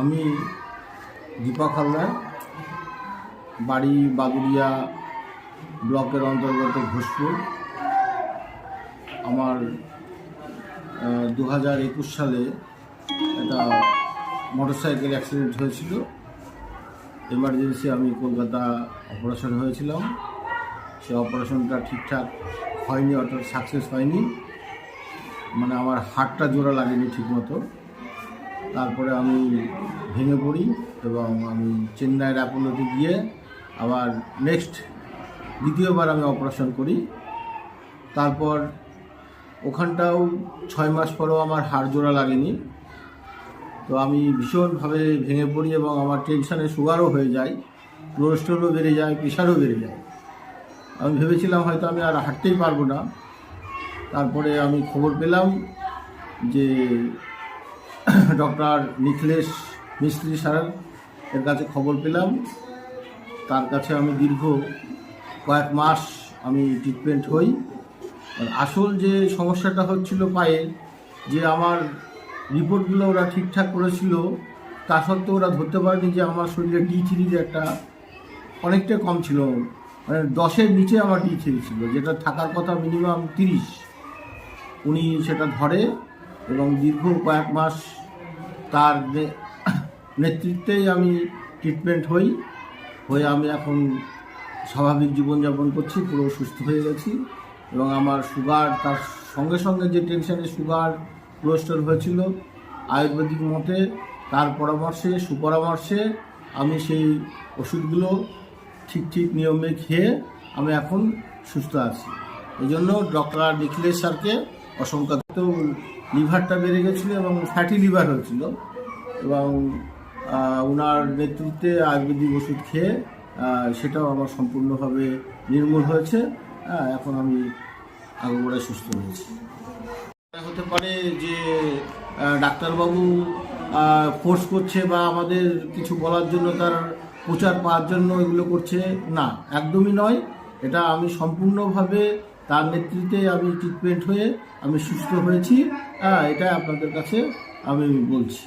আমি দীপক হালদার বাড়ি বাগুড়িয়া ব্লকের অন্তর্গত ঘোষপুর। আমার দু হাজার একুশ সালে একটা মোটরসাইকেল অ্যাক্সিডেন্ট হয়েছিল। এমার্জেন্সি আমি কলকাতা অপারেশন হয়েছিলাম। সে অপারেশনটা ঠিকঠাক হয়নি, অর্থাৎ সাকসেস হয়নি। মানে আমার হাতটা জোড়া লাগেনি ঠিকমতো। তারপরে আমি ভেঙে পড়ি এবং আমি চেন্নাইয়ের অ্যাপোলোতে গিয়ে আবার নেক্সট দ্বিতীয়বার আমি অপারেশন করি। তারপর ওখানটাও ছয় মাস পরেও আমার হাড় জোড়া লাগেনি। তো আমি ভীষণভাবে ভেঙে পড়ি এবং আমার টেনশানে সুগারও হয়ে যায় কোলেস্ট্রলও বেড়ে যায় প্রেশারও বেড়ে যায়। আমি ভেবেছিলাম হয়তো আমি আর হাঁটতেই পারব না। তারপরে আমি খবর পেলাম যে ডক্টর নিখিলেশ মিস্ত্রি স্যার এর কাছে খবর পেলাম। তার কাছে আমি দীর্ঘ কয়েক মাস আমি ট্রিটমেন্ট হই। আসল যে সমস্যাটা হচ্ছিল পায়ে, যে আমার রিপোর্টগুলো ওরা ঠিকঠাক করেছিল, তা সত্ত্বেও ওরা ধরতে পারেনি যে আমার শরীরে ডি থ্রির একটা অনেকটা কম ছিল। মানে দশের নিচে আমার ডি থ্রি ছিল, যেটা থাকার কথা মিনিমাম তিরিশ। উনি সেটা ধরে এবং দীর্ঘ কয়েক মাস তার নেতৃত্বেই আমি ট্রিটমেন্ট হই। হয়ে আমি এখন স্বাভাবিক জীবনযাপন করছি, পুরো সুস্থ হয়ে গেছি এবং আমার সুগার, তার সঙ্গে সঙ্গে যে টেনশানে সুগার কোলেস্ট্রল হয়েছিল আয়ুর্বেদিক মতে, তার পরামর্শে, সুপরামর্শে আমি সেই ওষুধগুলো ঠিক ঠিক নিয়মে খেয়ে আমি এখন সুস্থ আছি। এই জন্য ডক্টর নিখিলেশ স্যারকে অসংখ্য লিভারটা বেড়ে গেছিল এবং ফ্যাটি লিভার হয়েছিল এবং ওনার নেতৃত্বে আয়ুর্বেদিক ওষুধ খেয়ে সেটাও আমার সম্পূর্ণভাবে নির্মূল হয়েছে। হ্যাঁ এখন আমি আগোড়ায় সুস্থ হয়েছি হতে পারে যে ডাক্তারবাবু ফোর্স করছে বা আমাদের কিছু বলার জন্য তার প্রচার পাওয়ার জন্য এগুলো করছে, না, একদমই নয়। এটা আমি সম্পূর্ণভাবে তার নেতৃত্বে আমি ট্রিটমেন্ট হয়ে আমি সুস্থ হয়েছি। হ্যাঁ এটা আপনাদের কাছে আমি বলছি।